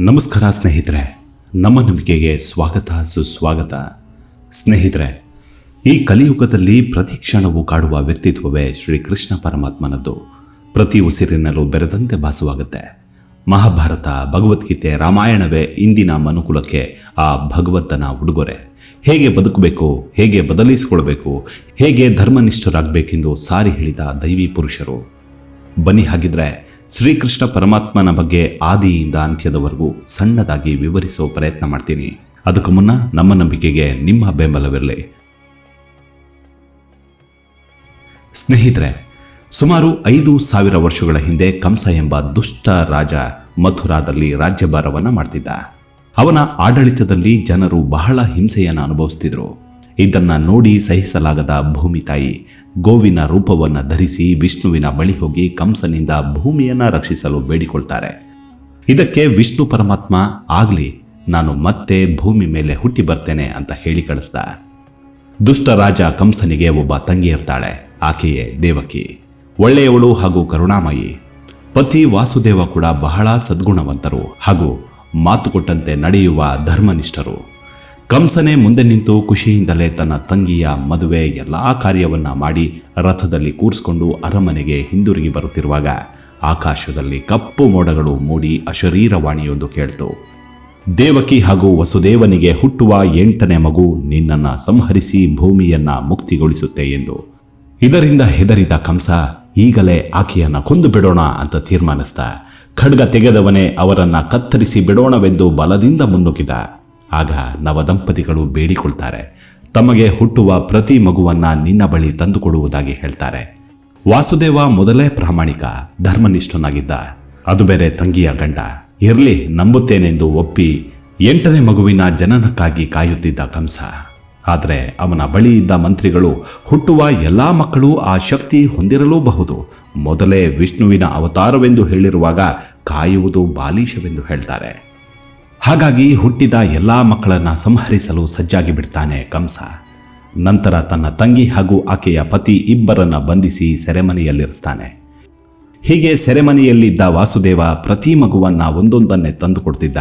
ನಮಸ್ಕಾರ ಸ್ನೇಹಿತರೆ, ನಮ್ಮ ನಂಬಿಕೆಗೆ ಸ್ವಾಗತ, ಸುಸ್ವಾಗತ. ಸ್ನೇಹಿತರೆ, ಈ ಕಲಿಯುಗದಲ್ಲಿ ಪ್ರತಿ ಕ್ಷಣವೂ ಕಾಡುವ ವ್ಯಕ್ತಿತ್ವವೇ ಶ್ರೀ ಕೃಷ್ಣ ಪರಮಾತ್ಮನದ್ದು. ಪ್ರತಿ ಉಸಿರಿನಲ್ಲೂ ಬೆರೆದಂತೆ ಭಾಸವಾಗುತ್ತೆ. ಮಹಾಭಾರತ, ಭಗವದ್ಗೀತೆ, ರಾಮಾಯಣವೇ ಇಂದಿನ ಮನುಕುಲಕ್ಕೆ ಆ ಭಗವಂತನ ಉಡುಗೊರೆ. ಹೇಗೆ ಬದುಕಬೇಕು, ಹೇಗೆ ಬದಲಿಸಿಕೊಳ್ಬೇಕು, ಹೇಗೆ ಧರ್ಮನಿಷ್ಠರಾಗಬೇಕೆಂದು ಸಾರಿ ಹೇಳಿದ ದೈವಿ ಪುರುಷರು. ಬನ್ನಿ ಹಾಗಿದ್ರೆ ಶ್ರೀಕೃಷ್ಣ ಪರಮಾತ್ಮನ ಬಗ್ಗೆ ಆದಿಯಿಂದ ಅಂತ್ಯದವರೆಗೂ ಸಣ್ಣದಾಗಿ ವಿವರಿಸೋ ಪ್ರಯತ್ನ ಮಾಡ್ತೀನಿ. ಅದಕ್ಕೂ ಮುನ್ನ ನಮ್ಮ ನಂಬಿಕೆಗೆ ನಿಮ್ಮ ಬೆಂಬಲವಿರಲಿ. ಸ್ನೇಹಿತರೆ, ಸುಮಾರು ಐದು ಸಾವಿರ ವರ್ಷಗಳ ಹಿಂದೆ ಕಂಸ ಎಂಬ ದುಷ್ಟ ರಾಜ ಮಥುರಾದಲ್ಲಿ ರಾಜ್ಯಭಾರವನ್ನು ಮಾಡ್ತಿದ್ದ. ಅವನ ಆಡಳಿತದಲ್ಲಿ ಜನರು ಬಹಳ ಹಿಂಸೆಯನ್ನು ಅನುಭವಿಸ್ತಿದ್ರು. ಇದನ್ನ ನೋಡಿ ಸಹಿಸಲಾಗದ ಭೂಮಿ ತಾಯಿ ಗೋವಿನ ರೂಪವನ್ನು ಧರಿಸಿ ವಿಷ್ಣುವಿನ ಬಳಿ ಹೋಗಿ ಕಂಸನಿಂದ ಭೂಮಿಯನ್ನು ರಕ್ಷಿಸಲು ಬೇಡಿಕೊಳ್ತಾರೆ. ಇದಕ್ಕೆ ವಿಷ್ಣು ಪರಮಾತ್ಮ, ಆಗಲಿ, ನಾನು ಮತ್ತೆ ಭೂಮಿ ಮೇಲೆ ಹುಟ್ಟಿ ಬರ್ತೇನೆ ಅಂತ ಹೇಳಿ ಕಳಿಸ್ದ. ದುಷ್ಟ ರಾಜ ಕಂಸನಿಗೆ ಒಬ್ಬ ತಂಗಿ ಇರ್ತಾಳೆ, ಆಕೆಯೇ ದೇವಕಿ. ಒಳ್ಳೆಯವಳು ಹಾಗೂ ಕರುಣಾಮಯಿ. ಪತಿ ವಾಸುದೇವ ಕೂಡ ಬಹಳ ಸದ್ಗುಣವಂತರು ಹಾಗೂ ಮಾತು ಕೊಟ್ಟಂತೆ ನಡೆಯುವ ಧರ್ಮನಿಷ್ಠರು. ಕಂಸನೇ ಮುಂದೆ ನಿಂತು ಖುಷಿಯಿಂದಲೇ ತನ್ನ ತಂಗಿಯ ಮದುವೆ ಎಲ್ಲ ಕಾರ್ಯವನ್ನ ಮಾಡಿ ರಥದಲ್ಲಿ ಕೂರಿಸ್ಕೊಂಡು ಅರಮನೆಗೆ ಹಿಂದಿರುಗಿ ಬರುತ್ತಿರುವಾಗ ಆಕಾಶದಲ್ಲಿ ಕಪ್ಪು ಮೋಡಗಳು ಮೂಡಿ ಅಶರೀರವಾಣಿಯೊಂದು ಕೇಳ್ತು. ದೇವಕಿ ಹಾಗೂ ವಸುದೇವನಿಗೆ ಹುಟ್ಟುವ ಎಂಟನೇ ಮಗು ನಿನ್ನನ್ನು ಸಂಹರಿಸಿ ಭೂಮಿಯನ್ನ ಮುಕ್ತಿಗೊಳಿಸುತ್ತೆ ಎಂದು. ಇದರಿಂದ ಹೆದರಿದ ಕಂಸ, ಈಗಲೇ ಆಕೆಯನ್ನು ಕೊಂದು ಬಿಡೋಣ ಅಂತ ತೀರ್ಮಾನಿಸ್ತ ಖಡ್ಗ ತೆಗೆದವನೇ ಅವರನ್ನು ಕತ್ತರಿಸಿ ಬಿಡೋಣವೆಂದು ಬಲದಿಂದ ಮುನ್ನುಗ್ಗಿದ. ಆಗ ನವದಂಪತಿಗಳು ಬೇಡಿಕೊಳ್ತಾರೆ. ತಮಗೆ ಹುಟ್ಟುವ ಪ್ರತಿ ಮಗುವನ್ನ ನಿನ್ನ ಬಳಿ ತಂದುಕೊಡುವುದಾಗಿ ಹೇಳ್ತಾರೆ. ವಾಸುದೇವ ಮೊದಲೇ ಪ್ರಾಮಾಣಿಕ, ಧರ್ಮನಿಷ್ಠನಾಗಿದ್ದ. ಅದು ಬೇರೆ ತಂಗಿಯ ಗಂಡ. ಇರಲಿ, ನಂಬುತ್ತೇನೆಂದು ಒಪ್ಪಿ ಎಂಟನೇ ಮಗುವಿನ ಜನನಕ್ಕಾಗಿ ಕಾಯುತ್ತಿದ್ದ ಕಂಸ. ಆದರೆ ಅವನ ಬಳಿ ಇದ್ದ ಮಂತ್ರಿಗಳು ಹುಟ್ಟುವ ಎಲ್ಲಾ ಮಕ್ಕಳು ಆ ಶಕ್ತಿ ಹೊಂದಿರಲೂಬಹುದು. ಮೊದಲೇ ವಿಷ್ಣುವಿನ ಅವತಾರವೆಂದು ಹೇಳಿರುವಾಗ ಕಾಯುವುದು ಬಾಲೀಶವೆಂದು ಹೇಳ್ತಾರೆ. ಹಾಗಾಗಿ ಹುಟ್ಟಿದ ಎಲ್ಲಾ ಮಕ್ಕಳನ್ನು ಸಂಹರಿಸಲು ಸಜ್ಜಾಗಿ ಬಿಡ್ತಾನೆ ಕಂಸ. ನಂತರ ತನ್ನ ತಂಗಿ ಹಾಗೂ ಆಕೆಯ ಪತಿ ಇಬ್ಬರನ್ನ ಬಂಧಿಸಿ ಸೆರೆಮನೆಯಲ್ಲಿರಿಸ್ತಾನೆ. ಹೀಗೆ ಸೆರೆಮನೆಯಲ್ಲಿದ್ದ ವಾಸುದೇವ ಪ್ರತಿ ಮಗುವನ್ನು ಒಂದೊಂದನ್ನೇ ತಂದುಕೊಡ್ತಿದ್ದ.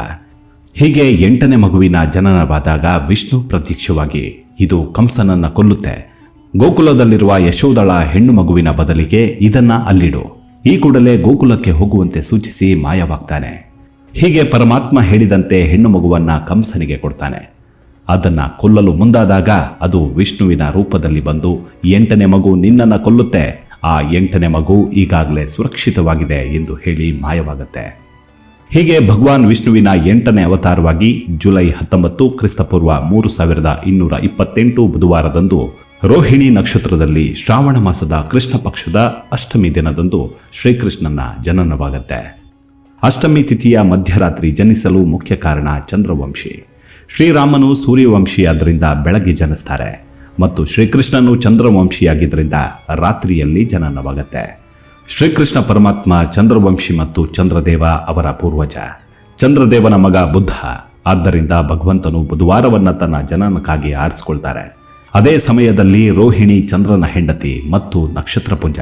ಹೀಗೆ ಎಂಟನೇ ಮಗುವಿನ ಜನನವಾದಾಗ ವಿಷ್ಣು ಪ್ರತ್ಯಕ್ಷವಾಗಿ, ಇದು ಕಂಸನನ್ನು ಕೊಲ್ಲುತ್ತೆ. ಗೋಕುಲದಲ್ಲಿರುವ ಯಶೋದಳ ಹೆಣ್ಣು ಮಗುವಿನ ಬದಲಿಗೆ ಇದನ್ನ ಅಲ್ಲಿಡು. ಈ ಕೂಡಲೇ ಗೋಕುಲಕ್ಕೆ ಹೋಗುವಂತೆ ಸೂಚಿಸಿ ಮಾಯವಾಗ್ತಾನೆ. ಹೀಗೆ ಪರಮಾತ್ಮ ಹೇಳಿದಂತೆ ಹೆಣ್ಣು ಮಗುವನ್ನ ಕಂಸನಿಗೆ ಕೊಡ್ತಾನೆ. ಅದನ್ನ ಕೊಲ್ಲಲು ಮುಂದಾದಾಗ ಅದು ವಿಷ್ಣುವಿನ ರೂಪದಲ್ಲಿ ಬಂದು ಎಂಟನೇ ಮಗು ನಿನ್ನನ್ನು ಕೊಲ್ಲುತ್ತೆ. ಆ ಎಂಟನೇ ಮಗು ಈಗಾಗಲೇ ಸುರಕ್ಷಿತವಾಗಿದೆ ಎಂದು ಹೇಳಿ ಮಾಯವಾಗುತ್ತೆ. ಹೀಗೆ ಭಗವಾನ್ ವಿಷ್ಣುವಿನ ಎಂಟನೇ ಅವತಾರವಾಗಿ ಜುಲೈ ಹತ್ತೊಂಬತ್ತು ಕ್ರಿಸ್ತಪೂರ್ವ ಮೂರು ಸಾವಿರದ ಇನ್ನೂರ ಇಪ್ಪತ್ತೆಂಟು ಬುಧವಾರದಂದು ರೋಹಿಣಿ ನಕ್ಷತ್ರದಲ್ಲಿ ಶ್ರಾವಣ ಮಾಸದ ಕೃಷ್ಣ ಪಕ್ಷದ ಅಷ್ಟಮಿ ದಿನದಂದು ಶ್ರೀಕೃಷ್ಣನ ಜನನವಾಗತ್ತೆ. ಅಷ್ಟಮಿ ತಿಥಿಯ ಮಧ್ಯರಾತ್ರಿ ಜನಿಸಲು ಮುಖ್ಯ ಕಾರಣ ಚಂದ್ರವಂಶಿ. ಶ್ರೀರಾಮನು ಸೂರ್ಯವಂಶಿಯಾದ್ದರಿಂದ ಬೆಳಗ್ಗೆ ಜನಿಸ್ತಾರೆ ಮತ್ತು ಶ್ರೀಕೃಷ್ಣನು ಚಂದ್ರವಂಶಿಯಾಗಿದ್ದರಿಂದ ರಾತ್ರಿಯಲ್ಲಿ ಜನನವಾಗತ್ತೆ. ಶ್ರೀಕೃಷ್ಣ ಪರಮಾತ್ಮ ಚಂದ್ರವಂಶಿ ಮತ್ತು ಚಂದ್ರದೇವ ಅವರ ಪೂರ್ವಜ. ಚಂದ್ರದೇವನ ಮಗ ಬುದ್ಧ. ಆದ್ದರಿಂದ ಭಗವಂತನು ಬುಧವಾರವನ್ನು ತನ್ನ ಜನನಕ್ಕಾಗಿ ಆರಿಸಿಕೊಳ್ತಾರೆ. ಅದೇ ಸಮಯದಲ್ಲಿ ರೋಹಿಣಿ ಚಂದ್ರನ ಹೆಂಡತಿ ಮತ್ತು ನಕ್ಷತ್ರಪುಂಜ.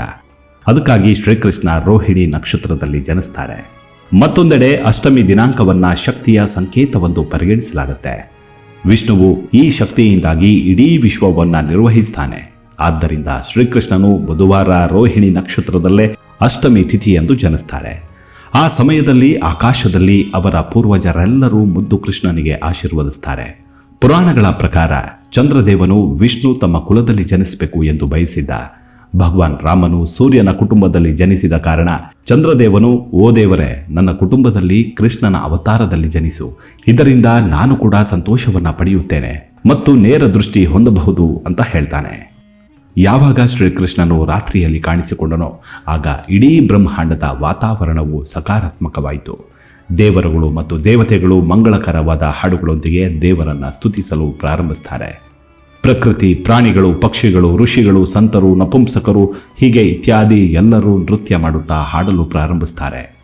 ಅದಕ್ಕಾಗಿ ಶ್ರೀಕೃಷ್ಣ ರೋಹಿಣಿ ನಕ್ಷತ್ರದಲ್ಲಿ ಜನಿಸ್ತಾರೆ. ಮತ್ತೊಂದೆಡೆ ಅಷ್ಟಮಿ ದಿನಾಂಕವನ್ನ ಶಕ್ತಿಯ ಸಂಕೇತವೆಂದು ಪರಿಗಣಿಸಲಾಗುತ್ತೆ. ವಿಷ್ಣುವು ಈ ಶಕ್ತಿಯಿಂದಾಗಿ ಇಡೀ ವಿಶ್ವವನ್ನ ನಿರ್ವಹಿಸ್ತಾನೆ. ಆದ್ದರಿಂದ ಶ್ರೀಕೃಷ್ಣನು ಬುಧವಾರ ರೋಹಿಣಿ ನಕ್ಷತ್ರದಲ್ಲೇ ಅಷ್ಟಮಿ ತಿಥಿಯೆಂದು ಜನಿಸ್ತಾರೆ. ಆ ಸಮಯದಲ್ಲಿ ಆಕಾಶದಲ್ಲಿ ಅವರ ಪೂರ್ವಜರೆಲ್ಲರೂ ಮುದ್ದು ಕೃಷ್ಣನಿಗೆ ಆಶೀರ್ವದಿಸ್ತಾರೆ. ಪುರಾಣಗಳ ಪ್ರಕಾರ ಚಂದ್ರದೇವನು ವಿಷ್ಣು ತಮ್ಮ ಕುಲದಲ್ಲಿ ಜನಿಸಬೇಕು ಎಂದು ಬಯಸಿದ್ದ ಭಗವಾನ್ ರಾಮನು ಸೂರ್ಯನ ಕುಟುಂಬದಲ್ಲಿ ಜನಿಸಿದ ಕಾರಣ ಚಂದ್ರದೇವನು, ಓ ದೇವರೇ, ನನ್ನ ಕುಟುಂಬದಲ್ಲಿ ಕೃಷ್ಣನ ಅವತಾರದಲ್ಲಿ ಜನಿಸು. ಇದರಿಂದ ನಾನು ಕೂಡ ಸಂತೋಷವನ್ನ ಪಡೆಯುತ್ತೇನೆ ಮತ್ತು ನೇರ ದೃಷ್ಟಿ ಹೊಂದಬಹುದು ಅಂತ ಹೇಳ್ತಾನೆ. ಯಾವಾಗ ಶ್ರೀಕೃಷ್ಣನು ರಾತ್ರಿಯಲ್ಲಿ ಕಾಣಿಸಿಕೊಂಡನೋ, ಆಗ ಇಡೀ ಬ್ರಹ್ಮಾಂಡದ ವಾತಾವರಣವು ಸಕಾರಾತ್ಮಕವಾಯಿತು. ದೇವರುಗಳು ಮತ್ತು ದೇವತೆಗಳು ಮಂಗಳಕರವಾದ ಹಾಡುಗಳೊಂದಿಗೆ ದೇವರನ್ನ ಸ್ತುತಿಸಲು ಪ್ರಾರಂಭಿಸ್ತಾರೆ. ಪ್ರಕೃತಿ, ಪ್ರಾಣಿಗಳು, ಪಕ್ಷಿಗಳು, ಋಷಿಗಳು, ಸಂತರು, ನಪುಂಸಕರು, ಹೀಗೆ ಇತ್ಯಾದಿ ಎಲ್ಲರೂ ನೃತ್ಯ ಮಾಡುತ್ತಾ ಹಾಡಲು ಪ್ರಾರಂಭಿಸ್ತಾರೆ.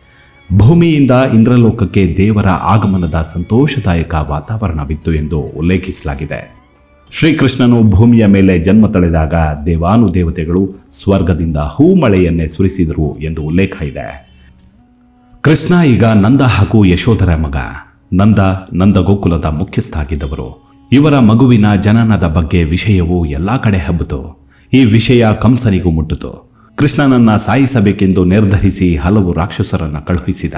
ಭೂಮಿಯಿಂದ ಇಂದ್ರಲೋಕಕ್ಕೆ ದೇವರ ಆಗಮನದ ಸಂತೋಷದಾಯಕ ವಾತಾವರಣವಿತ್ತು ಎಂದು ಉಲ್ಲೇಖಿಸಲಾಗಿದೆ. ಶ್ರೀಕೃಷ್ಣನು ಭೂಮಿಯ ಮೇಲೆ ಜನ್ಮ ತಳೆದಾಗ ದೇವಾನುದೇವತೆಗಳು ಸ್ವರ್ಗದಿಂದ ಹೂಮಳೆಯನ್ನೇ ಸುರಿಸಿದರು ಎಂದು ಉಲ್ಲೇಖ ಇದೆ. ಕೃಷ್ಣ ಈಗ ನಂದ ಹಾಗೂ ಯಶೋಧರ ಮಗ. ನಂದ ನಂದ ಗೋಕುಲದ ಮುಖ್ಯಸ್ಥ ಆಗಿದ್ದವರು ಇವರ ಮಗುವಿನ ಜನನದ ಬಗ್ಗೆ ವಿಷಯವು ಎಲ್ಲಾ ಕಡೆ ಹಬ್ಬಿತು. ಈ ವಿಷಯ ಕಂಸನಿಗೂ ಮುಟ್ಟಿತು. ಕೃಷ್ಣನನ್ನ ಸಾಯಿಸಬೇಕೆಂದು ನಿರ್ಧರಿಸಿ ಹಲವು ರಾಕ್ಷಸರನ್ನ ಕಳುಹಿಸಿದ.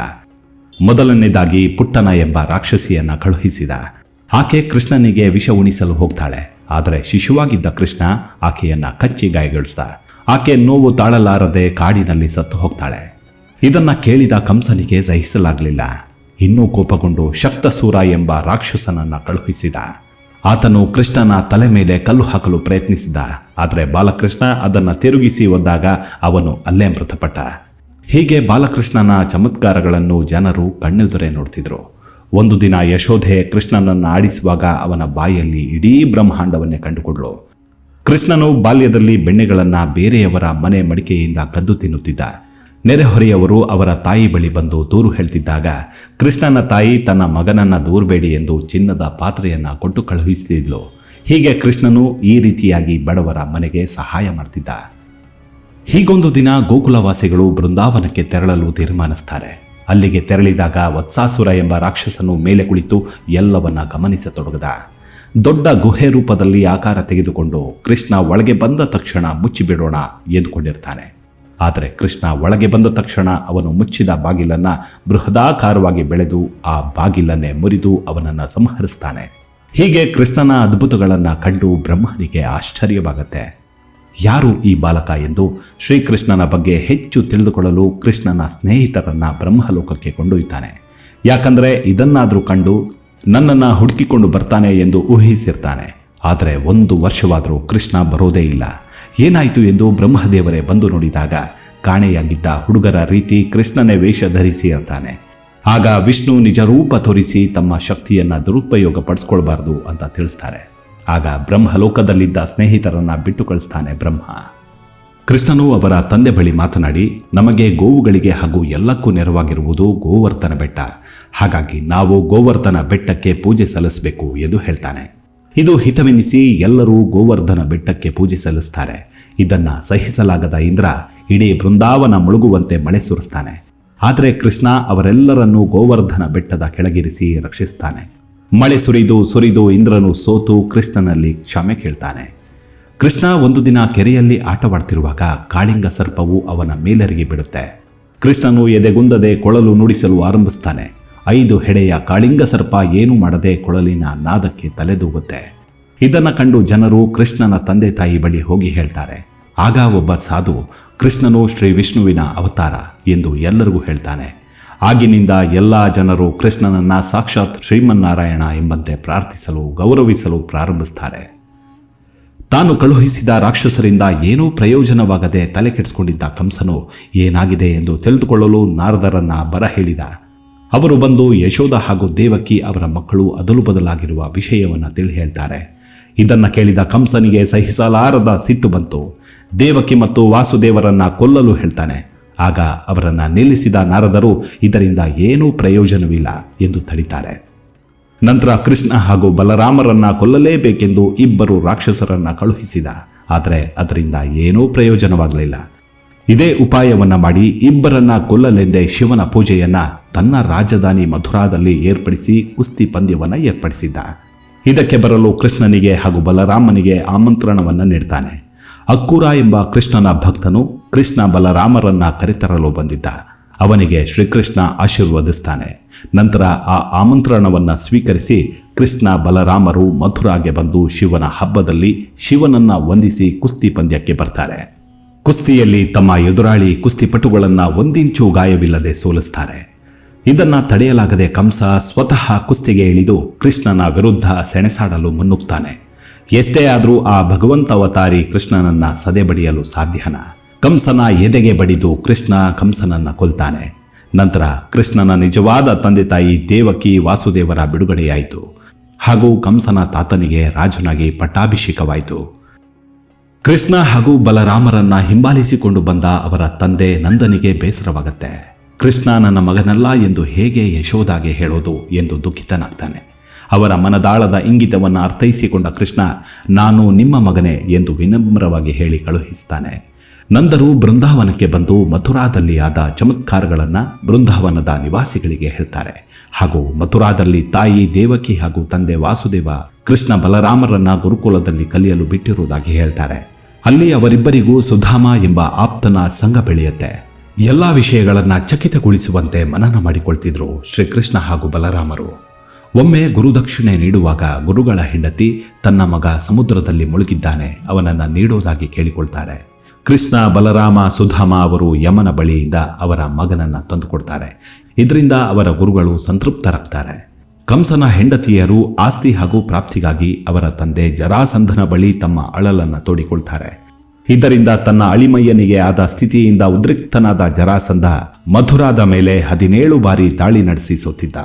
ಮೊದಲನೇದಾಗಿ ಪುಟ್ಟನ ಎಂಬ ರಾಕ್ಷಸಿಯನ್ನ ಕಳುಹಿಸಿದ. ಆಕೆ ಕೃಷ್ಣನಿಗೆ ವಿಷ ಉಣಿಸಲು ಹೋಗ್ತಾಳೆ. ಆದರೆ ಶಿಶುವಾಗಿದ್ದ ಕೃಷ್ಣ ಆಕೆಯನ್ನ ಕಚ್ಚಿ ಗಾಯಗೊಳಿಸಿದ. ಆಕೆ ನೋವು ತಾಳಲಾರದೆ ಕಾಡಿನಲ್ಲಿ ಸತ್ತು ಹೋಗ್ತಾಳೆ. ಇದನ್ನ ಕೇಳಿದ ಕಂಸನಿಗೆ ಸಹಿಸಲಾಗಲಿಲ್ಲ. ಇನ್ನೂ ಕೋಪಗೊಂಡು ಶಕ್ತಸೂರ ಎಂಬ ರಾಕ್ಷಸನನ್ನ ಕಳುಹಿಸಿದ. ಆತನು ಕೃಷ್ಣನ ತಲೆ ಮೇಲೆ ಕಲ್ಲು ಹಾಕಲು ಪ್ರಯತ್ನಿಸಿದ. ಆದರೆ ಬಾಲಕೃಷ್ಣ ಅದನ್ನು ತಿರುಗಿಸಿ ಒದ್ದಾಗ ಅವನು ಅಲ್ಲೇ ಮೃತಪಟ್ಟ. ಹೀಗೆ ಬಾಲಕೃಷ್ಣನ ಚಮತ್ಕಾರಗಳನ್ನು ಜನರು ಕಣ್ಣೆದುರೆ ನೋಡ್ತಿದ್ರು. ಒಂದು ದಿನ ಯಶೋಧೆ ಕೃಷ್ಣನನ್ನು ಆಡಿಸುವಾಗ ಅವನ ಬಾಯಲ್ಲಿ ಇಡೀ ಬ್ರಹ್ಮಾಂಡವನ್ನೇ ಕಂಡುಕೊಂಡಳು. ಕೃಷ್ಣನು ಬಾಲ್ಯದಲ್ಲಿ ಬೆಣ್ಣೆಗಳನ್ನು ಬೇರೆಯವರ ಮನೆ ಮಡಿಕೆಯಿಂದ ಕದ್ದು ತಿನ್ನುತ್ತಿದ್ದ. ನೆರೆಹೊರೆಯವರು ಅವರ ತಾಯಿ ಬಳಿ ಬಂದು ದೂರು ಹೇಳ್ತಿದ್ದಾಗ, ಕೃಷ್ಣನ ತಾಯಿ ತನ್ನ ಮಗನನ್ನ ದೂರಬೇಡಿ ಎಂದು ಚಿನ್ನದ ಪಾತ್ರೆಯನ್ನು ಕೊಟ್ಟು ಕಳುಹಿಸುತ್ತಿದ್ಲು ಹೀಗೆ ಕೃಷ್ಣನು ಈ ರೀತಿಯಾಗಿ ಬಡವರ ಮನೆಗೆ ಸಹಾಯ ಮಾಡ್ತಿದ್ದ. ಹೀಗೊಂದು ದಿನ ಗೋಕುಲವಾಸಿಗಳು ಬೃಂದಾವನಕ್ಕೆ ತೆರಳಲು ತೀರ್ಮಾನಿಸ್ತಾರೆ. ಅಲ್ಲಿಗೆ ತೆರಳಿದಾಗ ವತ್ಸಾಸುರ ಎಂಬ ರಾಕ್ಷಸನು ಮೇಲೆ ಕುಳಿತು ಎಲ್ಲವನ್ನ ಗಮನಿಸತೊಡಗದ. ದೊಡ್ಡ ಗುಹೆ ರೂಪದಲ್ಲಿ ಆಕಾರ ತೆಗೆದುಕೊಂಡು ಕೃಷ್ಣ ಒಳಗೆ ಬಂದ ತಕ್ಷಣ ಮುಚ್ಚಿಬಿಡೋಣ ಎಂದುಕೊಂಡಿರ್ತಾನೆ. ಆದರೆ ಕೃಷ್ಣ ಒಳಗೆ ಬಂದ ತಕ್ಷಣ ಅವನು ಮುಚ್ಚಿದ ಬಾಗಿಲನ್ನ ಬೃಹದಾಕಾರವಾಗಿ ಬೆಳೆದು ಆ ಬಾಗಿಲನ್ನೇ ಮುರಿದು ಅವನನ್ನು ಸಂಹರಿಸ್ತಾನೆ. ಹೀಗೆ ಕೃಷ್ಣನ ಅದ್ಭುತಗಳನ್ನು ಕಂಡು ಬ್ರಹ್ಮನಿಗೆ ಆಶ್ಚರ್ಯವಾಗುತ್ತೆ. ಯಾರು ಈ ಬಾಲಕ ಎಂದು ಶ್ರೀಕೃಷ್ಣನ ಬಗ್ಗೆ ಹೆಚ್ಚು ತಿಳಿದುಕೊಳ್ಳಲು ಕೃಷ್ಣನ ಸ್ನೇಹಿತರನ್ನ ಬ್ರಹ್ಮಲೋಕಕ್ಕೆ ಕೊಂಡೊಯ್ತಾನೆ ಯಾಕಂದ್ರೆ ಇದನ್ನಾದರೂ ಕಂಡು ನನ್ನನ್ನು ಹುಡುಕಿಕೊಂಡು ಬರ್ತಾನೆ ಎಂದು ಊಹಿಸಿರ್ತಾನೆ. ಆದರೆ ಒಂದು ವರ್ಷವಾದರೂ ಕೃಷ್ಣ ಬರೋದೇ ಇಲ್ಲ. ಏನಾಯಿತು ಎಂದು ಬ್ರಹ್ಮದೇವರೇ ಬಂದು ನೋಡಿದಾಗ ಕಾಣೆಯಾಗಿದ್ದ ಹುಡುಗರ ರೀತಿ ಕೃಷ್ಣನೇ ವೇಷ ಧರಿಸಿ ಇರ್ತಾನೆ ಆಗ ವಿಷ್ಣು ನಿಜ ರೂಪ ತೋರಿಸಿ ತಮ್ಮ ಶಕ್ತಿಯನ್ನ ದುರುಪಯೋಗ ಪಡಿಸ್ಕೊಳ್ಬಾರ್ದು ಅಂತ ತಿಳಿಸ್ತಾರೆ. ಆಗ ಬ್ರಹ್ಮಲೋಕದಲ್ಲಿದ್ದ ಸ್ನೇಹಿತರನ್ನ ಬಿಟ್ಟು ಕಳಿಸ್ತಾನೆ ಬ್ರಹ್ಮ. ಕೃಷ್ಣನು ಅವರ ತಂದೆ ಬಳಿ ಮಾತನಾಡಿ, ನಮಗೆ ಗೋವುಗಳಿಗೆ ಹಾಗೂ ಎಲ್ಲಕ್ಕೂ ನೆರವಾಗಿರುವುದು ಗೋವರ್ಧನ ಬೆಟ್ಟ. ಹಾಗಾಗಿ ನಾವು ಗೋವರ್ಧನ ಬೆಟ್ಟಕ್ಕೆ ಪೂಜೆ ಸಲ್ಲಿಸಬೇಕು ಎಂದು ಹೇಳ್ತಾನೆ. ಇದು ಹಿತವೆನಿಸಿ ಎಲ್ಲರೂ ಗೋವರ್ಧನ ಬೆಟ್ಟಕ್ಕೆ ಪೂಜೆ ಸಲ್ಲಿಸ್ತಾರೆ. ಇದನ್ನ ಸಹಿಸಲಾಗದ ಇಂದ್ರ ಇಡೀ ಬೃಂದಾವನ ಮುಳುಗುವಂತೆ ಮಳೆ ಸುರಿಸ್ತಾನೆ. ಆದರೆ ಕೃಷ್ಣ ಅವರೆಲ್ಲರನ್ನೂ ಗೋವರ್ಧನ ಬೆಟ್ಟದ ಕೆಳಗಿರಿಸಿ ರಕ್ಷಿಸ್ತಾನೆ. ಮಳೆ ಸುರಿದು ಸುರಿದು ಇಂದ್ರನು ಸೋತು ಕೃಷ್ಣನಲ್ಲಿ ಕ್ಷಮೆ ಕೇಳ್ತಾನೆ. ಕೃಷ್ಣ ಒಂದು ದಿನ ಕೆರೆಯಲ್ಲಿ ಆಟವಾಡ್ತಿರುವಾಗ ಕಾಳಿಂಗ ಸರ್ಪವು ಅವನ ಮೇಲರಿಗೆ ಬಿಡುತ್ತೆ. ಕೃಷ್ಣನು ಎದೆಗುಂದದೆ ಕೊಳಲು ನುಡಿಸಲು ಆರಂಭಿಸ್ತಾನೆ. ಐದು ಹೆಡೆಯ ಕಾಳಿಂಗ ಸರ್ಪ ಏನು ಮಾಡದೆ ಕೊಳಲಿನ ನಾದಕ್ಕೆ ತಲೆದೂಗುತ್ತೆ ಇದನ್ನು ಕಂಡು ಜನರು ಕೃಷ್ಣನ ತಂದೆ ತಾಯಿ ಬಳಿ ಹೋಗಿ ಹೇಳ್ತಾರೆ. ಆಗ ಒಬ್ಬ ಸಾಧು, ಕೃಷ್ಣನು ಶ್ರೀ ವಿಷ್ಣುವಿನ ಅವತಾರ ಎಂದು ಎಲ್ಲರಿಗೂ ಹೇಳ್ತಾನೆ. ಆಗಿನಿಂದ ಎಲ್ಲ ಜನರು ಕೃಷ್ಣನನ್ನು ಸಾಕ್ಷಾತ್ ಶ್ರೀಮನ್ನಾರಾಯಣ ಎಂಬಂತೆ ಪ್ರಾರ್ಥಿಸಲು, ಗೌರವಿಸಲು ಪ್ರಾರಂಭಿಸ್ತಾರೆ. ತಾನು ಕಳುಹಿಸಿದ ರಾಕ್ಷಸರಿಂದ ಏನೂ ಪ್ರಯೋಜನವಾಗದೆ ತಲೆ ಕೆಡಿಸಿಕೊಂಡಿದ್ದ ಕಂಸನು ಏನಾಗಿದೆ ಎಂದು ತಿಳಿದುಕೊಳ್ಳಲು ನಾರದರನ್ನ ಬರ ಹೇಳಿದ ಅವರು ಬಂದು ಯಶೋಧ ಹಾಗೂ ದೇವಕಿ ಅವರ ಮಕ್ಕಳು ಅದಲು ಬದಲಾಗಿರುವ ವಿಷಯವನ್ನು ತಿಳಿ ಹೇಳ್ತಾರೆ. ಇದನ್ನು ಕೇಳಿದ ಕಂಸನಿಗೆ ಸಹಿಸಲಾರದ ಸಿಟ್ಟು ಬಂತು. ದೇವಕಿ ಮತ್ತು ವಾಸುದೇವರನ್ನ ಕೊಲ್ಲಲು ಹೇಳ್ತಾನೆ. ಆಗ ಅವರನ್ನು ನಿಲ್ಲಿಸಿದ ನಾರದರು ಇದರಿಂದ ಏನೂ ಪ್ರಯೋಜನವಿಲ್ಲ ಎಂದು ತಡೀತಾರೆ. ನಂತರ ಕೃಷ್ಣ ಹಾಗೂ ಬಲರಾಮರನ್ನ ಕೊಲ್ಲಲೇಬೇಕೆಂದು ಇಬ್ಬರು ರಾಕ್ಷಸರನ್ನ ಕಳುಹಿಸಿದ. ಆದರೆ ಅದರಿಂದ ಏನೂ ಪ್ರಯೋಜನವಾಗಲಿಲ್ಲ. ಇದೇ ಉಪಾಯವನ್ನು ಮಾಡಿ ಇಬ್ಬರನ್ನ ಕೊಲ್ಲಲೆಂದೇ ಶಿವನ ಪೂಜೆಯನ್ನ ತನ್ನ ರಾಜಧಾನಿ ಮಥುರಾದಲ್ಲಿ ಏರ್ಪಡಿಸಿ ಕುಸ್ತಿ ಪಂದ್ಯವನ್ನು ಏರ್ಪಡಿಸಿದ್ದ. ಇದಕ್ಕೆ ಬರಲು ಕೃಷ್ಣನಿಗೆ ಹಾಗೂ ಬಲರಾಮನಿಗೆ ಆಮಂತ್ರಣವನ್ನು ನೀಡ್ತಾನೆ. ಅಕ್ಕೂರ ಎಂಬ ಕೃಷ್ಣನ ಭಕ್ತನು ಕೃಷ್ಣ ಬಲರಾಮರನ್ನ ಕರೆತರಲು ಬಂದಿದ್ದ. ಅವನಿಗೆ ಶ್ರೀಕೃಷ್ಣ ಆಶೀರ್ವದಿಸ್ತಾನೆ. ನಂತರ ಆ ಆಮಂತ್ರಣವನ್ನು ಸ್ವೀಕರಿಸಿ ಕೃಷ್ಣ ಬಲರಾಮರು ಮಥುರಾಗೆ ಬಂದು ಶಿವನ ಹಬ್ಬದಲ್ಲಿ ಶಿವನನ್ನ ವಂದಿಸಿ ಕುಸ್ತಿ ಪಂದ್ಯಕ್ಕೆ ಬರ್ತಾರೆ. ಕುಸ್ತಿಯಲ್ಲಿ ತಮ್ಮ ಎದುರಾಳಿ ಕುಸ್ತಿಪಟುಗಳನ್ನು ಒಂದಿಂಚು ಗಾಯವಿಲ್ಲದೆ ಸೋಲಿಸ್ತಾರೆ. ಇದನ್ನ ತಡೆಯಲಾಗದೆ ಕಂಸ ಸ್ವತಃ ಕುಸ್ತಿಗೆ ಇಳಿದು ಕೃಷ್ಣನ ವಿರುದ್ಧ ಸೆಣಸಾಡಲು ಮುನ್ನುಗ್ತಾನೆ. ಎಷ್ಟೇ ಆದರೂ ಆ ಭಗವಂತ ಅವತಾರಿ ಕೃಷ್ಣನನ್ನ ಸದೆಬಡಿಯಲು ಸಾಧ್ಯನ? ಕಂಸನ ಎದೆಗೆ ಬಡಿದು ಕೃಷ್ಣ ಕಂಸನನ್ನ ಕೊಲ್ತಾನೆ. ನಂತರ ಕೃಷ್ಣನ ನಿಜವಾದ ತಂದೆ ತಾಯಿ ದೇವಕಿ ವಾಸುದೇವರ ಬಿಡುಗಡೆಯಾಯಿತು. ಹಾಗೂ ಕಂಸನ ತಾತನಿಗೆ ರಾಜನಾಗಿ ಪಟ್ಟಾಭಿಷೇಕವಾಯಿತು. ಕೃಷ್ಣ ಹಾಗೂ ಬಲರಾಮರನ್ನ ಹಿಂಬಾಲಿಸಿಕೊಂಡು ಬಂದ ಅವರ ತಂದೆ ನಂದನಿಗೆ ಬೇಸರವಾಗತ್ತೆ. ಕೃಷ್ಣ ನನ್ನ ಮಗನಲ್ಲ ಎಂದು ಹೇಗೆ ಯಶೋದಾಗೆ ಹೇಳೋದು ಎಂದು ದುಃಖಿತನಾಗ್ತಾನೆ. ಅವರ ಮನದಾಳದ ಇಂಗಿತವನ್ನು ಅರ್ಥೈಸಿಕೊಂಡ ಕೃಷ್ಣ, ನಾನು ನಿಮ್ಮ ಮಗನೇ ಎಂದು ವಿನಮ್ರವಾಗಿ ಹೇಳಿ ಕಳುಹಿಸ್ತಾನೆ. ನಂದರು ಬೃಂದಾವನಕ್ಕೆ ಬಂದು ಮಥುರಾದಲ್ಲಿ ಆದ ಚಮತ್ಕಾರಗಳನ್ನು ಬೃಂದಾವನದ ನಿವಾಸಿಗಳಿಗೆ ಹೇಳ್ತಾರೆ. ಹಾಗೂ ಮಥುರಾದಲ್ಲಿ ತಾಯಿ ದೇವಕಿ ಹಾಗೂ ತಂದೆ ವಾಸುದೇವ ಕೃಷ್ಣ ಬಲರಾಮರನ್ನ ಗುರುಕುಲದಲ್ಲಿ ಕಲಿಯಲು ಬಿಟ್ಟಿರುವುದಾಗಿ ಹೇಳ್ತಾರೆ. ಅಲ್ಲಿ ಅವರಿಬ್ಬರಿಗೂ ಸುಧಾಮ ಎಂಬ ಆಪ್ತನ ಸಂಘ ಬೆಳೆಯುತ್ತೆ. ಎಲ್ಲಾ ವಿಷಯಗಳನ್ನು ಚಕಿತಗೊಳಿಸುವಂತೆ ಮನನ ಮಾಡಿಕೊಳ್ತಿದ್ರು ಶ್ರೀಕೃಷ್ಣ ಹಾಗೂ ಬಲರಾಮರು. ಒಮ್ಮೆ ಗುರುದಕ್ಷಿಣೆ ನೀಡುವಾಗ ಗುರುಗಳ ಹೆಂಡತಿ ತನ್ನ ಮಗ ಸಮುದ್ರದಲ್ಲಿ ಮುಳುಗಿದ್ದಾನೆ, ಅವನನ್ನು ನೀಡೋದಾಗಿ ಕೇಳಿಕೊಳ್ತಾರೆ. ಕೃಷ್ಣ, ಬಲರಾಮ, ಸುಧಾಮ ಅವರು ಯಮನ ಬಳಿಯಿಂದ ಅವರ ಮಗನನ್ನು ತಂದುಕೊಡ್ತಾರೆ. ಇದರಿಂದ ಅವರ ಗುರುಗಳು ಸಂತೃಪ್ತರಾಗ್ತಾರೆ. ಕಂಸನ ಹೆಂಡತಿಯರು ಆಸ್ತಿ ಹಾಗೂ ಪ್ರಾಪ್ತಿಗಾಗಿ ಅವರ ತಂದೆ ಜರಾಸಂಧನ ಬಳಿ ತಮ್ಮ ಅಳಲನ್ನು ತೋಡಿಕೊಳ್ತಾರೆ. ಇದರಿಂದ ತನ್ನ ಅಳಿಮಯ್ಯನಿಗೆ ಆದ ಸ್ಥಿತಿಯಿಂದ ಉದ್ರಿಕ್ತನಾದ ಜರಾಸಂಧ ಮಥುರಾದ ಮೇಲೆ ಹದಿನೇಳು ಬಾರಿ ದಾಳಿ ನಡೆಸಿ ಸೋತಿದ್ದ.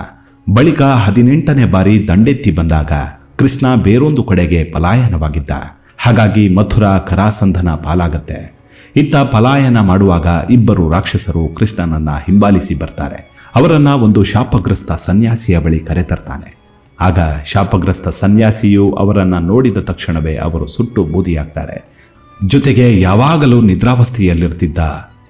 ಬಳಿಕ ಹದಿನೆಂಟನೇ ಬಾರಿ ದಂಡೆತ್ತಿ ಬಂದಾಗ ಕೃಷ್ಣ ಬೇರೊಂದು ಕಡೆಗೆ ಪಲಾಯನವಾಗಿದ್ದ. ಹಾಗಾಗಿ ಮಥುರಾ ಕರಾಸಂಧನ ಪಾಲಾಗತ್ತೆ. ಇತ್ತ ಪಲಾಯನ ಮಾಡುವಾಗ ಇಬ್ಬರು ರಾಕ್ಷಸರು ಕೃಷ್ಣನನ್ನ ಹಿಂಬಾಲಿಸಿ ಬರ್ತಾರೆ. ಅವರನ್ನ ಒಂದು ಶಾಪಗ್ರಸ್ತ ಸನ್ಯಾಸಿಯ ಬಳಿ ಕರೆತರ್ತಾನೆ. ಆಗ ಶಾಪಗ್ರಸ್ತ ಸನ್ಯಾಸಿಯು ಅವರನ್ನ ನೋಡಿದ ತಕ್ಷಣವೇ ಅವರು ಸುಟ್ಟು ಬೂದಿಯಾಗ್ತಾರೆ. ಜೊತೆಗೆ ಯಾವಾಗಲೂ ನಿದ್ರಾವಸ್ಥೆಯಲ್ಲಿರ್ತಿದ್ದ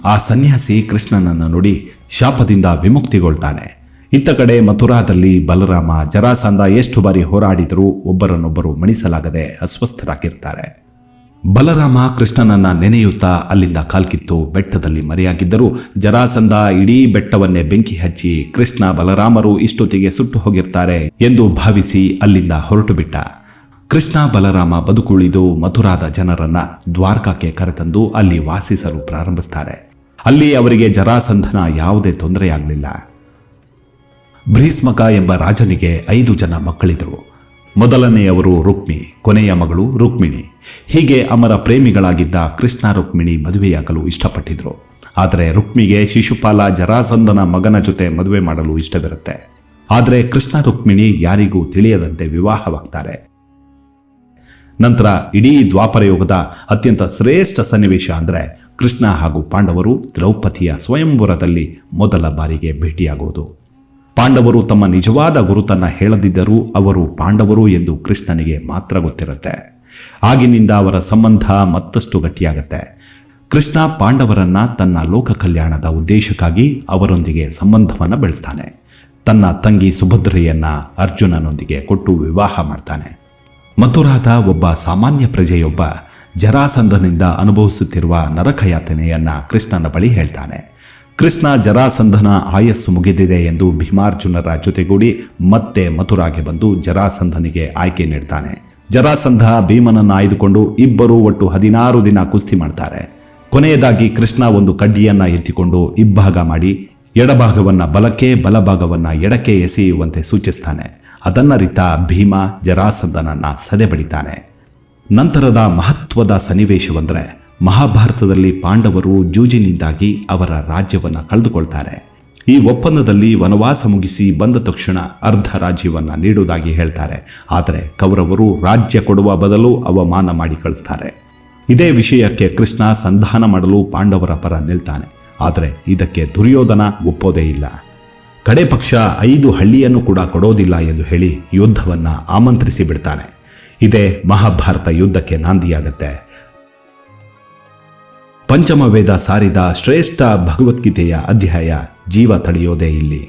ಆ ಸನ್ಯಾಸಿ ಕೃಷ್ಣನನ್ನು ನೋಡಿ ಶಾಪದಿಂದ ವಿಮುಕ್ತಿಗೊಳ್ತಾನೆ. ಇತ್ತ ಕಡೆ ಮಥುರಾದಲ್ಲಿ ಬಲರಾಮ ಜರಾಸಂಧ ಎಷ್ಟು ಬಾರಿ ಹೋರಾಡಿದರೂ ಒಬ್ಬರನ್ನೊಬ್ಬರು ಮಣಿಸಲಾಗದೆ ಅಸ್ವಸ್ಥರಾಗಿರ್ತಾರೆ. ಬಲರಾಮ ಕೃಷ್ಣನನ್ನ ನೆನೆಯುತ್ತಾ ಅಲ್ಲಿಂದ ಕಾಲ್ಕಿತ್ತು ಬೆಟ್ಟದಲ್ಲಿ ಮರೆಯಾಗಿದ್ದರೂ ಜರಾಸಂಧ ಇಡೀ ಬೆಟ್ಟವನ್ನೇ ಬೆಂಕಿ ಹಚ್ಚಿ ಕೃಷ್ಣ ಬಲರಾಮರು ಇಷ್ಟೊತ್ತಿಗೆ ಸುಟ್ಟು ಹೋಗಿರ್ತಾರೆ ಎಂದು ಭಾವಿಸಿ ಅಲ್ಲಿಂದ ಹೊರಟು ಬಿಟ್ಟ ಕೃಷ್ಣ ಬಲರಾಮ ಬದುಕುಳಿದು ಮಥುರಾದ ಜನರನ್ನ ದ್ವಾರಕಕ್ಕೆ ಕರೆತಂದು ಅಲ್ಲಿ ವಾಸಿಸಲು ಪ್ರಾರಂಭಿಸ್ತಾರೆ. ಅಲ್ಲಿ ಅವರಿಗೆ ಜರಾಸಂಧನ ಯಾವುದೇ ತೊಂದರೆಯಾಗಲಿಲ್ಲ. ಭ್ರೀಸ್ಮಕ ಎಂಬ ರಾಜನಿಗೆ ಐದು ಜನ ಮಕ್ಕಳಿದ್ದರು. ಮೊದಲನೆಯವರು ರುಕ್ಮಿ ಕೊನೆಯ ಮಗಳು ರುಕ್ಮಿಣಿ. ಹೀಗೆ ಅಮರ ಪ್ರೇಮಿಗಳಾಗಿದ್ದ ಕೃಷ್ಣ ರುಕ್ಮಿಣಿ ಮದುವೆಯಾಗಲು ಇಷ್ಟಪಟ್ಟಿದ್ರು. ಆದರೆ ರುಕ್ಮಿಗೆ ಶಿಶುಪಾಲ ಜರಾಸಂಧನ ಮಗನ ಜೊತೆ ಮದುವೆ ಮಾಡಲು ಇಷ್ಟವಿರುತ್ತೆ. ಆದರೆ ಕೃಷ್ಣ ರುಕ್ಮಿಣಿ ಯಾರಿಗೂ ತಿಳಿಯದಂತೆ ವಿವಾಹವಾಗ್ತಾರೆ. ನಂತರ ಇಡೀ ದ್ವಾಪರಯುಗದ ಅತ್ಯಂತ ಶ್ರೇಷ್ಠ ಸನ್ನಿವೇಶ ಅಂದರೆ ಕೃಷ್ಣ ಹಾಗೂ ಪಾಂಡವರು ದ್ರೌಪದಿಯ ಸ್ವಯಂವರದಲ್ಲಿ ಮೊದಲ ಬಾರಿಗೆ ಭೇಟಿಯಾಗುವುದು. ಪಾಂಡವರು ತಮ್ಮ ನಿಜವಾದ ಗುರುತನ್ನು ಹೇಳದಿದ್ದರೂ ಅವರು ಪಾಂಡವರು ಎಂದು ಕೃಷ್ಣನಿಗೆ ಮಾತ್ರ ಗೊತ್ತಿರುತ್ತೆ. ಆಗಿನಿಂದ ಅವರ ಸಂಬಂಧ ಮತ್ತಷ್ಟು ಗಟ್ಟಿಯಾಗತ್ತೆ. ಕೃಷ್ಣ ಪಾಂಡವರನ್ನ ತನ್ನ ಲೋಕ ಕಲ್ಯಾಣದ ಉದ್ದೇಶಕ್ಕಾಗಿ ಅವರೊಂದಿಗೆ ಸಂಬಂಧವನ್ನು ಬೆಳೆಸ್ತಾನೆ. ತನ್ನ ತಂಗಿ ಸುಭದ್ರೆಯನ್ನ ಅರ್ಜುನನೊಂದಿಗೆ ಕೊಟ್ಟು ವಿವಾಹ ಮಾಡ್ತಾನೆ. ಮಥುರಾದ ಒಬ್ಬ ಸಾಮಾನ್ಯ ಪ್ರಜೆಯೊಬ್ಬ ಜರಾಸಂಧನಿಂದ ಅನುಭವಿಸುತ್ತಿರುವ ನರಕಯಾತನೆಯನ್ನ ಕೃಷ್ಣನ ಬಳಿ ಹೇಳ್ತಾನೆ. ಕೃಷ್ಣ ಜರಾಸಂಧನ ಆಯಸ್ಸು ಮುಗಿದಿದೆ ಎಂದು ಭೀಮಾರ್ಜುನರ ಜೊತೆಗೂಡಿ ಮತ್ತೆ ಮಥುರಾಗೆ ಬಂದು ಜರಾಸಂಧನಿಗೆ ಆಯ್ಕೆ ನೀಡ್ತಾನೆ. ಜರಾಸಂಧ ಭೀಮನನ್ನು ಆಯ್ದುಕೊಂಡು ಇಬ್ಬರು ಒಟ್ಟು ಹದಿನಾರು ದಿನ ಕುಸ್ತಿ ಮಾಡ್ತಾರೆ. ಕೊನೆಯದಾಗಿ ಕೃಷ್ಣ ಒಂದು ಕಡ್ಡಿಯನ್ನ ಎತ್ತಿಕೊಂಡು ಇಬ್ಬಾಗ ಮಾಡಿ ಎಡಭಾಗವನ್ನ ಬಲಕ್ಕೆ, ಬಲಭಾಗವನ್ನ ಎಡಕ್ಕೆ ಎಸೆಯುವಂತೆ ಸೂಚಿಸ್ತಾನೆ. ಅದನ್ನರಿತ ಭೀಮ ಜರಾಸಂದನನ್ನ ಸದೆಬಡಿತಾನೆ. ನಂತರದ ಮಹತ್ವದ ಸನ್ನಿವೇಶವೆಂದರೆ ಮಹಾಭಾರತದಲ್ಲಿ ಪಾಂಡವರು ಜೂಜಿನಿಂದಾಗಿ ಅವರ ರಾಜ್ಯವನ್ನು ಕಳೆದುಕೊಳ್ತಾರೆ. ಈ ಒಪ್ಪಂದದಲ್ಲಿ ವನವಾಸ ಮುಗಿಸಿ ಬಂದ ತಕ್ಷಣ ಅರ್ಧ ರಾಜ್ಯವನ್ನು ನೀಡುವುದಾಗಿ ಹೇಳ್ತಾರೆ. ಆದರೆ ಕೌರವರು ರಾಜ್ಯ ಕೊಡುವ ಬದಲು ಅವಮಾನ ಮಾಡಿ ಕಳಿಸ್ತಾರೆ. ಇದೇ ವಿಷಯಕ್ಕೆ ಕೃಷ್ಣ ಸಂಧಾನ ಮಾಡಲು ಪಾಂಡವರ ಪರ ನಿಲ್ತಾನೆ. ಆದರೆ ಇದಕ್ಕೆ ದುರ್ಯೋಧನ ಒಪ್ಪೋದೇ ಇಲ್ಲ. ಕಡೆ ಪಕ್ಷ ಐದು ಹಳ್ಳಿಯನ್ನು ಕೂಡ ಕೊಡೋದಿಲ್ಲ ಎಂದು ಹೇಳಿ ಯುದ್ಧವನ್ನ ಆಮಂತ್ರಿಸಿ ಬಿಡ್ತಾನೆ. ಇದೇ ಮಹಾಭಾರತ ಯುದ್ಧಕ್ಕೆ ನಾಂದಿಯಾಗತ್ತೆ. ಪಂಚಮವೇದ ಸಾರಿದ ಶ್ರೇಷ್ಠ ಭಗವದ್ಗೀತೆಯ ಅಧ್ಯಾಯ ಜೀವ ತಡೆಯೋದೇ ಇಲ್ಲಿ.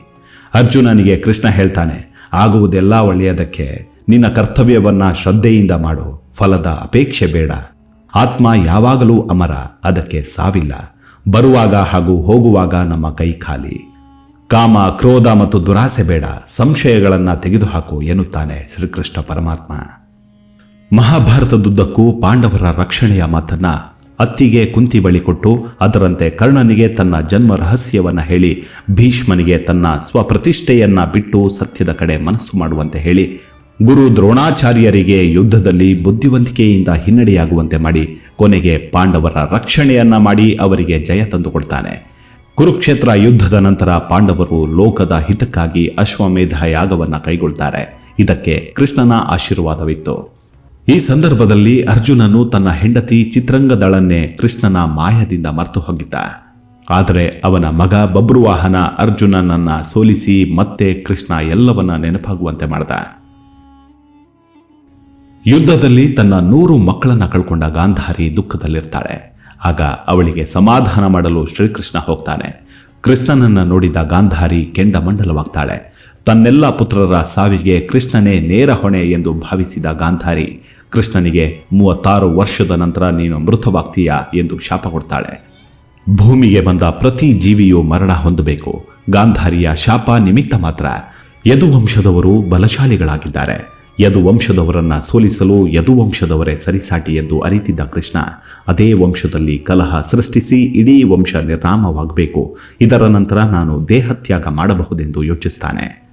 ಅರ್ಜುನನಿಗೆ ಕೃಷ್ಣ ಹೇಳ್ತಾನೆ, ಆಗುವುದೆಲ್ಲ ಒಳ್ಳೆಯದಕ್ಕೆ ನಿನ್ನ ಕರ್ತವ್ಯವನ್ನ ಶ್ರದ್ಧೆಯಿಂದ ಮಾಡು, ಫಲದ ಅಪೇಕ್ಷೆ ಬೇಡ. ಆತ್ಮ ಯಾವಾಗಲೂ ಅಮರ, ಅದಕ್ಕೆ ಸಾವಿಲ್ಲ. ಬರುವಾಗ ಹಾಗೂ ಹೋಗುವಾಗ ನಮ್ಮ ಕೈ ಖಾಲಿ. ಕಾಮ, ಕ್ರೋಧ ಮತ್ತು ದುರಾಸೆ ಬೇಡ. ಸಂಶಯಗಳನ್ನು ತೆಗೆದುಹಾಕು ಎನ್ನುತ್ತಾನೆ ಶ್ರೀಕೃಷ್ಣ ಪರಮಾತ್ಮ. ಮಹಾಭಾರತದುದ್ದಕ್ಕೂ ಪಾಂಡವರ ರಕ್ಷಣೆಯ ಮಾತನ್ನ ಅತ್ತಿಗೆ ಕುಂತಿ ಬಳಿ ಕೊಟ್ಟು ಅದರಂತೆ ಕರ್ಣನಿಗೆ ತನ್ನ ಜನ್ಮ ರಹಸ್ಯವನ್ನು ಹೇಳಿ, ಭೀಷ್ಮನಿಗೆ ತನ್ನ ಸ್ವಪ್ರತಿಷ್ಠೆಯನ್ನ ಬಿಟ್ಟು ಸತ್ಯದ ಕಡೆ ಮನಸ್ಸು ಮಾಡುವಂತೆ ಹೇಳಿ, ಗುರು ದ್ರೋಣಾಚಾರ್ಯರಿಗೆ ಯುದ್ಧದಲ್ಲಿ ಬುದ್ಧಿವಂತಿಕೆಯಿಂದ ಹಿನ್ನಡೆಯಾಗುವಂತೆ ಮಾಡಿ, ಕೊನೆಗೆ ಪಾಂಡವರ ರಕ್ಷಣೆಯನ್ನ ಮಾಡಿ ಅವರಿಗೆ ಜಯ ತಂದುಕೊಡ್ತಾನೆ. ಕುರುಕ್ಷೇತ್ರ ಯುದ್ಧದ ನಂತರ ಪಾಂಡವರು ಲೋಕದ ಹಿತಕ್ಕಾಗಿ ಅಶ್ವಮೇಧ ಯಾಗವನ್ನು ಕೈಗೊಳ್ತಾರೆ. ಇದಕ್ಕೆ ಕೃಷ್ಣನ ಆಶೀರ್ವಾದವಿತ್ತು. ಈ ಸಂದರ್ಭದಲ್ಲಿ ಅರ್ಜುನನು ತನ್ನ ಹೆಂಡತಿ ಚಿತ್ರಂಗದಳನ್ನೇ ಕೃಷ್ಣನ ಮಾಯದಿಂದ ಮರೆತು ಹೋಗಿದ್ದ. ಆದರೆ ಅವನ ಮಗ ಬಬ್ರುವಾಹನ ಅರ್ಜುನನನ್ನ ಸೋಲಿಸಿ ಮತ್ತೆ ಕೃಷ್ಣ ಎಲ್ಲವನ್ನ ನೆನಪಾಗುವಂತೆ ಮಾಡ್ದ. ಯುದ್ಧದಲ್ಲಿ ತನ್ನ ನೂರು ಮಕ್ಕಳನ್ನ ಕಳ್ಕೊಂಡ ಗಾಂಧಾರಿ ದುಃಖದಲ್ಲಿರ್ತಾಳೆ. ಆಗ ಅವಳಿಗೆ ಸಮಾಧಾನ ಮಾಡಲು ಶ್ರೀಕೃಷ್ಣ ಹೋಗ್ತಾನೆ. ಕೃಷ್ಣನನ್ನ ನೋಡಿದ ಗಾಂಧಾರಿ ಕೆಂಡಮಂಡಲವಾಗ್ತಾಳೆ. ತನ್ನೆಲ್ಲ ಪುತ್ರರ ಸಾವಿಗೆ ಕೃಷ್ಣನೇ ನೇರ ಹೊಣೆ ಎಂದು ಭಾವಿಸಿದ ಗಾಂಧಾರಿ, ಕೃಷ್ಣನಿಗೆ ಮೂವತ್ತಾರು ವರ್ಷದ ನಂತರ ನೀನು ಮೃತವಾಗ್ತೀಯ ಎಂದು ಶಾಪ ಕೊಡ್ತಾಳೆ. ಭೂಮಿಗೆ ಬಂದ ಪ್ರತಿ ಜೀವಿಯು ಮರಣ ಹೊಂದಬೇಕು. ಗಾಂಧಾರಿಯ ಶಾಪ ನಿಮಿತ್ತ ಮಾತ್ರ. ಯದುವಂಶದವರು ಬಲಶಾಲಿಗಳಾಗಿದ್ದಾರೆ. ಯದುವಂಶದವರನ್ನ ಸೋಲಿಸಲು ಯದುವಂಶದವರೇ ಸರಿಸಾಟಿ ಎಂದು ಅರಿತಿದ್ದ ಕೃಷ್ಣ, ಅದೇ ವಂಶದಲ್ಲಿ ಕಲಹ ಸೃಷ್ಟಿಸಿ ಇಡೀ ವಂಶ ನಿರ್ನಾಮವಾಗಬೇಕು. ಇದರ ನಂತರ ನಾನು ದೇಹತ್ಯಾಗ ಮಾಡಬಹುದೆಂದು ಯೋಚಿಸ್ತಾನೆ.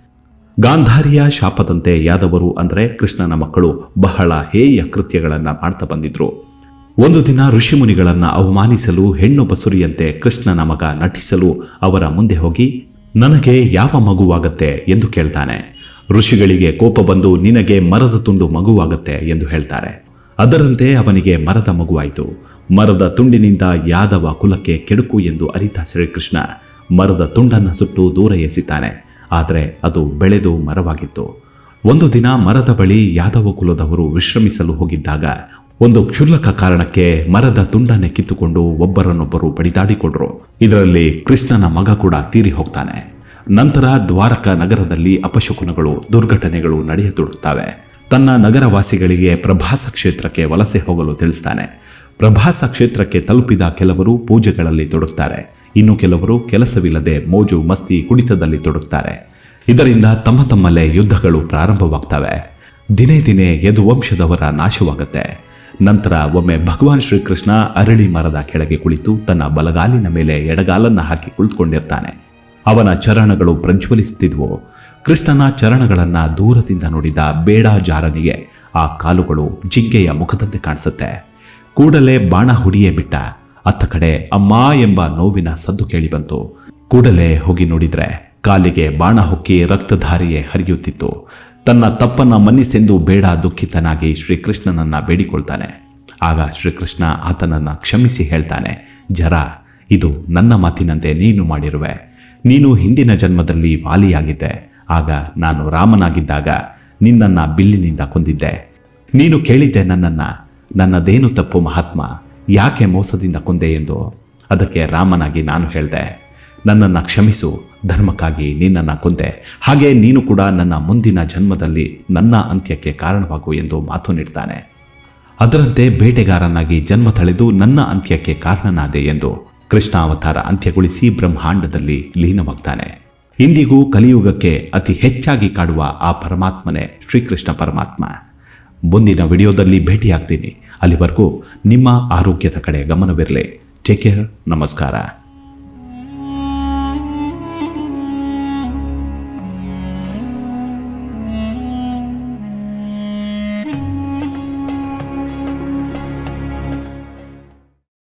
ಗಾಂಧಾರಿಯ ಶಾಪದಂತೆ ಯಾದವರು ಅಂದರೆ ಕೃಷ್ಣನ ಮಕ್ಕಳು ಬಹಳ ಹೇಯ ಕೃತ್ಯಗಳನ್ನು ಮಾಡ್ತಾ ಬಂದಿದ್ರು. ಒಂದು ದಿನ ಋಷಿಮುನಿಗಳನ್ನು ಅವಮಾನಿಸಲು ಹೆಣ್ಣು ಬಸುರಿಯಂತೆ ಕೃಷ್ಣನ ಮಗ ನಟಿಸಲು ಅವರ ಮುಂದೆ ಹೋಗಿ, ನನಗೆ ಯಾವ ಮಗುವಾಗತ್ತೆ ಎಂದು ಕೇಳ್ತಾನೆ. ಋಷಿಗಳಿಗೆ ಕೋಪ ಬಂದು ನಿನಗೆ ಮರದ ತುಂಡು ಮಗುವಾಗತ್ತೆ ಎಂದು ಹೇಳ್ತಾರೆ. ಅದರಂತೆ ಅವನಿಗೆ ಮರದ ಮಗುವಾಯಿತು. ಮರದ ತುಂಡಿನಿಂದ ಯಾದವ ಕುಲಕ್ಕೆ ಕೆಡುಕು ಎಂದು ಅರಿತ ಶ್ರೀಕೃಷ್ಣ ಮರದ ತುಂಡನ್ನು ಸುಟ್ಟು ದೂರ ಎಸಿತಾನೆ. ಆದರೆ ಅದು ಬೆಳೆದು ಮರವಾಗಿತ್ತು. ಒಂದು ದಿನ ಮರದ ಬಳಿ ಯಾದವ ಕುಲದವರು ವಿಶ್ರಮಿಸಲು ಹೋಗಿದ್ದಾಗ ಒಂದು ಕ್ಷುಲ್ಲಕ ಕಾರಣಕ್ಕೆ ಮರದ ತುಂಡನ್ನೇ ಕಿತ್ತುಕೊಂಡು ಒಬ್ಬರನ್ನೊಬ್ಬರು ಬಡಿದಾಡಿಕೊಂಡ್ರು. ಇದರಲ್ಲಿ ಕೃಷ್ಣನ ಮಗ ಕೂಡ ತೀರಿ ಹೋಗ್ತಾನೆ. ನಂತರ ದ್ವಾರಕ ನಗರದಲ್ಲಿ ಅಪಶಕುನಗಳು, ದುರ್ಘಟನೆಗಳು ನಡೆಯತೊಡುತ್ತವೆ ತನ್ನ ನಗರವಾಸಿಗಳಿಗೆ ಪ್ರಭಾಸ ಕ್ಷೇತ್ರಕ್ಕೆ ವಲಸೆ ಹೋಗಲು ತಿಳಿಸ್ತಾನೆ. ಪ್ರಭಾಸ ಕ್ಷೇತ್ರಕ್ಕೆ ತಲುಪಿದ ಕೆಲವರು ಪೂಜೆಗಳಲ್ಲಿ ತೊಡುತ್ತಾರೆ ಇನ್ನು ಕೆಲವರು ಕೆಲಸವಿಲ್ಲದೆ ಮೋಜು ಮಸ್ತಿ ಕುಡಿತದಲ್ಲಿ ತೊಡುತ್ತಾರೆ ಇದರಿಂದ ತಮ್ಮ ತಮ್ಮಲ್ಲೇ ಯುದ್ಧಗಳು ಪ್ರಾರಂಭವಾಗ್ತವೆ. ದಿನೇ ದಿನೇ ಯದುವಂಶದವರ ನಾಶವಾಗುತ್ತೆ. ನಂತರ ಒಮ್ಮೆ ಭಗವಾನ್ ಶ್ರೀಕೃಷ್ಣ ಅರಳಿ ಮರದ ಕೆಳಗೆ ಕುಳಿತು ತನ್ನ ಬಲಗಾಲಿನ ಮೇಲೆ ಎಡಗಾಲನ್ನ ಹಾಕಿ ಕುಳಿತುಕೊಂಡಿರ್ತಾನೆ. ಅವನ ಚರಣಗಳು ಪ್ರಜ್ವಲಿಸುತ್ತಿದ್ವು. ಕೃಷ್ಣನ ಚರಣಗಳನ್ನ ದೂರದಿಂದ ನೋಡಿದ ಬೇಡ ಜಾರನಿಗೆ ಆ ಕಾಲುಗಳು ಜಿಂಕೆಯ ಮುಖದಂತೆ ಕಾಣಿಸುತ್ತೆ. ಕೂಡಲೇ ಬಾಣ ಹುಡಿಯೇ ಬಿಟ್ಟ. ಅತ್ತ ಕಡೆ ಅಮ್ಮ ಎಂಬ ನೋವಿನ ಸದ್ದು ಕೇಳಿಬಂತು ಕೂಡಲೇ ಹೋಗಿ ನೋಡಿದ್ರೆ ಕಾಲಿಗೆ ಬಾಣ ಹೊಕ್ಕಿ ರಕ್ತಧಾರಿಯೇ ಹರಿಯುತ್ತಿತ್ತು. ತನ್ನ ತಪ್ಪನ್ನ ಮನ್ನಿಸೆಂದು ಬೇಡ ದುಃಖಿತನಾಗಿ ಶ್ರೀಕೃಷ್ಣನನ್ನ ಬೇಡಿಕೊಳ್ತಾನೆ. ಆಗ ಶ್ರೀಕೃಷ್ಣ ಆತನನ್ನ ಕ್ಷಮಿಸಿ ಹೇಳ್ತಾನೆ, ಜರ, ಇದು ನನ್ನ ಮಾತಿನಂತೆ ನೀನು ಮಾಡಿರುವೆ. ನೀನು ಹಿಂದಿನ ಜನ್ಮದಲ್ಲಿ ವಾಲಿಯಾಗಿದ್ದೆ. ಆಗ ನಾನು ರಾಮನಾಗಿದ್ದಾಗ ನಿನ್ನನ್ನು ಬಿಲ್ಲಿನಿಂದ ಕೊಂದಿದ್ದೆ. ನೀನು ಕೇಳಿದ್ದೆ ನನ್ನನ್ನ, ನನ್ನದೇನು ತಪ್ಪು ಮಹಾತ್ಮ, ಯಾಕೆ ಮೋಸದಿಂದ ಕೊಂದೆ ಎಂದು. ಅದಕ್ಕೆ ರಾಮನಾಗಿ ನಾನು ಹೇಳಿದೆ, ನನ್ನನ್ನು ಕ್ಷಮಿಸು, ಧರ್ಮಕ್ಕಾಗಿ ನಿನ್ನನ್ನು ಕೊಂದೆ. ಹಾಗೆ ನೀನು ಕೂಡ ನನ್ನ ಮುಂದಿನ ಜನ್ಮದಲ್ಲಿ ನನ್ನ ಅಂತ್ಯಕ್ಕೆ ಕಾರಣವಾಗು ಎಂದು ಮಾತು ನೀಡ್ತಾನೆ. ಅದರಂತೆ ಬೇಟೆಗಾರನಾಗಿ ಜನ್ಮ ತಳೆದು ನನ್ನ ಅಂತ್ಯಕ್ಕೆ ಕಾರಣನಾದೆ ಎಂದು ಕೃಷ್ಣಾವತಾರ ಅಂತ್ಯಗೊಳಿಸಿ ಬ್ರಹ್ಮಾಂಡದಲ್ಲಿ ಲೀನವಾಗ್ತಾನೆ. ಇಂದಿಗೂ ಕಲಿಯುಗಕ್ಕೆ ಅತಿ ಹೆಚ್ಚಾಗಿ ಕಾಡುವ ಆ ಪರಮಾತ್ಮನೇ ಶ್ರೀಕೃಷ್ಣ ಪರಮಾತ್ಮ. ಮುಂದಿನ ವಿಡಿಯೋದಲ್ಲಿ ಭೇಟಿಯಾಗ್ತೀನಿ. ಅಲ್ಲಿವರೆಗೂ ನಿಮ್ಮ ಆರೋಗ್ಯದ ಕಡೆ ಗಮನವಿರಲಿ. ಟೇಕ್ ಕೇರ್ ನಮಸ್ಕಾರ.